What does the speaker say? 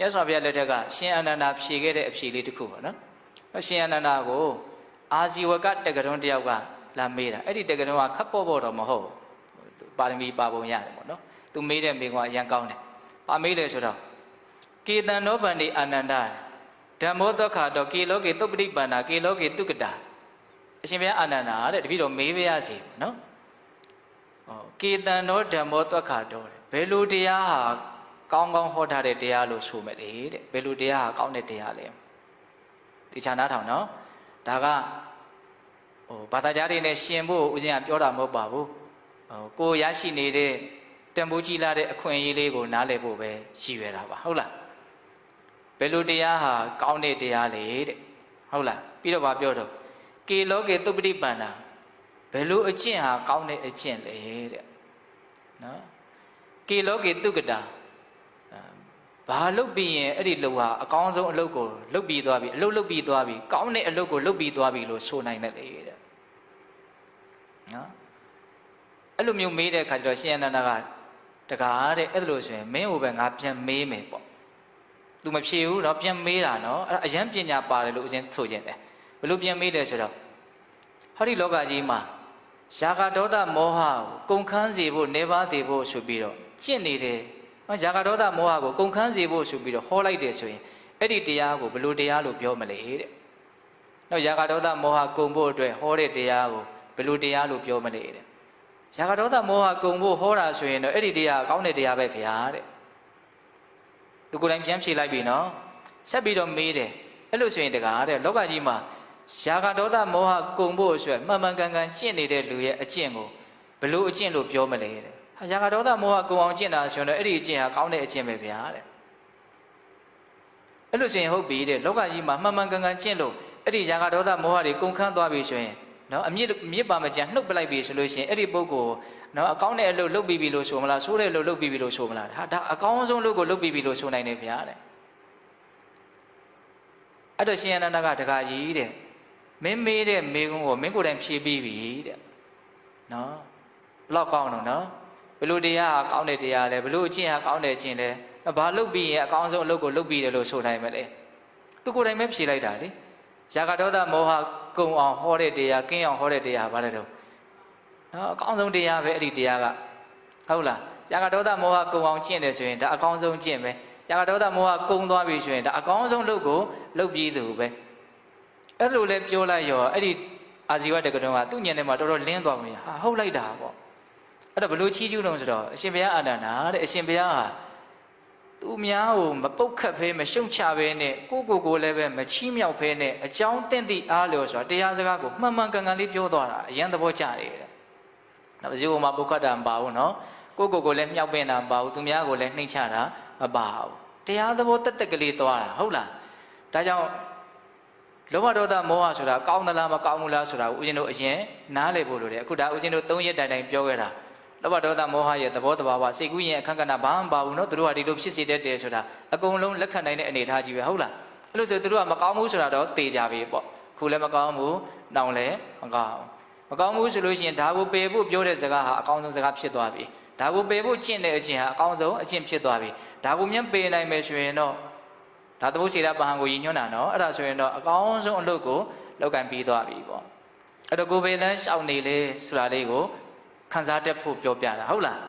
မြတ်စွာဘုရားလက်ထက်ကရှင်အနန္ဒာဖြေခဲ့တဲ့အဖြေလေးတစ်ခုပေါ့နော်။ရှင်အနန္ဒာကိုအာဇီဝကတက္ကရုံတယောက်ကလာမေးတာအဲ့ဒီတက္ကရုံကခပ်ပေါ့ပေါ့တော့မဟုတ်ဘူးပါရမီပါပုံရတယ်ပေါ့နော်။သူမေးတဲ့မေးခွန်းအရန်ကောင်းတယ်။ပါမေးလေဆိုတော့ကေတံနောဗန္တိအာနန္ဒာဓမ္မောသက္ခတောကေလောကေတုပ္ပတိပန္နာကေလောကေတုကတာအရှင်ဘုရားအာနန္ဒာတဲ့တပည့်တော်မေးပါရစေနော်။ဟောကေတံနောဓမ္မောသက္ခတောတဲ့ဘယ်လိုတရားဟာ ကောင်းကောင်းဟောထားတဲ့တရားလို့ဆိုမဲ့လေတဲ့ဘယ်လိုတရားဟာကောင်းတဲ့တရားလဲ။ဒီခြားနားထောင်နော်။ဒါကဟိုဘာသာကြားတွေနဲ့ရှင်ဖို့ဦးဇင်းကပြောတာမဟုတ်ပါဘူး။ဟိုကိုရရှိနေတဲ့တန်ဖိုးကြီးလာတဲ့အခွင့်အရေးလေးကိုနားလည်ဖို့ပဲရည်ရွယ်တာပါဟုတ်လား။ဘယ်လိုတရားဟာကောင်းတဲ့တရားလေတဲ့ဟုတ်လားပြီးတော့ဗာပြောတော့ကေလောကေတုပ္ပတိပန္နာဘယ်လိုအကျင့်ဟာကောင်းတဲ့အကျင့်လဲတဲ့နော်ကေလောကေတုကတာ ဘာလုပ်ပြီးရင်အဲ့ဒီလုံဟာအကောင်းဆုံးအလုပ်ကိုလုပ်ပြီးသွားပြီအလုပ်လုပ်ပြီးသွားပြီကောင်းတဲ့အလုပ်ကိုလုပ်ပြီးသွားပြီလို့ဆိုနိုင်တယ်လေတဲ့နော်အဲ့လိုမျိုးမေးတဲ့အခါကျတော့ရှင်အနန္ဒာကတကားတဲ့အဲ့ဒါလို့ဆိုရင်မင်းဟိုပဲငါပြန်မေးမယ်ပေါ့ तू မဖြေဘူးเนาะပြန်မေးတာเนาะအဲ့ဒါအရန်ပညာပါတယ်လို့အရင်ဆိုခြင်းတယ်ဘယ်လိုပြန်မေးလဲဆိုတော့ဟောဒီလောကကြီးမှာယာဂဒေါသမောဟကိုကုန်ခန်းစေဖို့နေပါသေးဖို့ဆိုပြီးတော့ကျင့်နေတယ် နော်ယာဂဒေါသမောဟကိုကုန်ခန်းစေဖို့ဆိုပြီးတော့ဟောလိုက်တယ်ဆိုရင်အဲ့ဒီတရားကိုဘယ်လိုတရားလို့ပြောမလဲတဲ့နော်ယာဂဒေါသမောဟကုန်ဖို့အတွက်ဟောတဲ့တရားကိုဘယ်လိုတရားလို့ပြောမလဲတဲ့ယာဂဒေါသမောဟကုန်ဖို့ဟောတာဆိုရင်တော့အဲ့ဒီတရားကောင်းတဲ့တရားပဲဗျာတဲ့သူကိုယ်တိုင်ပြန်ဖြေလိုက်ပြီနော်ဆက်ပြီးတော့မေးတယ်အဲ့လိုဆိုရင်တကားတဲ့လောကကြီးမှာယာဂဒေါသမောဟကုံဖို့အတွက်မှန်မှန်ကန်ကန်ကျင့်နေတဲ့လူရဲ့အကျင့်ကိုဘလို့အကျင့်လို့ပြောမလဲတဲ့ ဟာယာဂဒေါသမောဟကုံအောင်ကျင့်တာဆိုရင်တော့အဲ့ဒီအကျင့်ဟာကောင်းတဲ့အကျင့်ပဲဗျာတဲ့အဲ့လိုဆိုရင်ဟုတ်ပြီတဲ့လောကကြီးမှာမှန်မှန်ကန်ကန်ကျင့်လို့အဲ့ဒီယာဂဒေါသမောဟတွေကုန်ခန်းသွားပြီဆိုရင်နော်အမြင့်မြစ်ပါမကြနှုတ်ပလိုက်ပြီဆိုလို့ရှိရင်အဲ့ဒီပုဂ္ဂိုလ်နော်အကောင်းတဲ့အလုပ်လုပ်ပြီးပြီလို့ဆိုမလားဆိုးတဲ့အလုပ်လုပ်ပြီးပြီလို့ဆိုမလားဟာဒါအကောင်းဆုံးလုပ်ကိုလုပ်ပြီးပြီလို့ဆိုနိုင်တယ်ဗျာတဲ့အဲ့တော့ရှင်အနန္ဒကတခါကြီးတဲ့မင်းမေးတဲ့မေကုန်းကိုမင်းကိုယ်တိုင်ဖြေပြီးပြီတဲ့နော်ဘလောက်ကောင်းတော့နော် ဘလို့တရားဟာကောင်းတဲ့တရားလဲဘလို့အကျင့်ဟာကောင်းတဲ့အကျင့်လဲဘာလုပ်ပြီးရင်အကောင်းဆုံးအလုပ်ကိုလုပ်ပြီးတယ်လို့ဆိုနိုင်မလဲသူကိုယ်တိုင်ပဲဖြေလိုက်တာလေယာကဒေါသမောဟကုံအောင်ဟောတဲ့တရားကင်းအောင်ဟောတဲ့တရားဘာလဲတော့နော်အကောင်းဆုံးတရားပဲအဲ့ဒီတရားကဟုတ်လားယာကဒေါသမောဟကုံအောင်ကျင့်တယ်ဆိုရင်ဒါအကောင်းဆုံးကျင့်ပဲယာကဒေါသမောဟကုံသွားပြီဆိုရင်ဒါအကောင်းဆုံးလုပ်ကိုလုပ်ပြီးသူပဲအဲ့လိုလဲပြောလိုက်ရောအဲ့ဒီအာဇီဝတက္ကသိုလ်ကသူ့ညံထဲမှာတော်တော်လင်းသွားပြီဟာဟုတ်လိုက်တာပေါ့ အဲ့တော့ဘလို့ချီးကျူးတော့ဆိုတော့အရှင်ဘုရားအာနန္ဒာတဲ့အရှင်ဘုရားဟာသူများကိုမပုတ်ခတ်ဖဲမရှုံချဖဲနဲ့ကိုကိုကိုလည်းပဲမချီးမြှောက်ဖဲနဲ့အကြောင်းတင့်သည့်အားလျော်ဆိုတာတရားစကားကိုမှန်မှန်ကန်ကန်လေးပြောသွားတာအရန်သဘောကျတယ်တဲ့နော်ဇီဝမှာပုတ်ခတ်တာမပါဘူးနော်ကိုကိုကိုလည်းမြှောက်ပင်တာမပါဘူးသူများကိုလည်းနှိမ့်ချတာမပါဘူးတရားသဘောတက်တက်ကလေးသွားတာဟုတ်လားဒါကြောင့်လောဘဒေါသမောဟဆိုတာကောင်းသလားမကောင်းဘူးလားဆိုတာကိုဦးဇင်းတို့အရင်နားလည်ဖို့လိုတယ်အခုဒါဦးဇင်းတို့၃ရက်တိုင်တိုင်ပြောခဲ့တာ လောဘဒေါသမောဟရဲ့သဘောတဘာဝစိတ်ကူးရင်အခန့်ကဏ္ဍဘာမှမပါဘူးနော်သူတို့ကဒီလိုဖြစ်စေတတ်တယ်ဆိုတာအကုန်လုံးလက်ခံနိုင်တဲ့အနေအထားကြီးပဲဟုတ်လားအဲ့လိုဆိုသူတို့ကမကောင်းဘူးဆိုတာတော့တေကြပြီပေါ့ခုလည်းမကောင်းဘူးနောင်လည်းမကောင်းမကောင်းဘူးဆိုလို့ရှိရင်ဒါကိုပယ်ဖို့ပြောတဲ့စကားဟာအကောင်းဆုံးစကားဖြစ်သွားပြီဒါကိုပယ်ဖို့ကျင့်တဲ့အကျင့်ဟာအကောင်းဆုံးအကျင့်ဖြစ်သွားပြီဒါကိုမြတ်ပယ်နိုင်မယ်ဆိုရင်တော့ဒါသဘုတ်စေတာပဟံကိုရည်ညွှန်းတာနော်အဲ့ဒါဆိုရင်တော့အကောင်းဆုံးအလုပ်ကိုလောက်ကန်ပြီးသွားပြီပေါ့အဲ့တော့ကိုယ်ပဲလန်းရှောက်နေလေဆိုတာလေးကို ခန်းစားတတ်ဖို့ပြောပြတာဟုတ်လား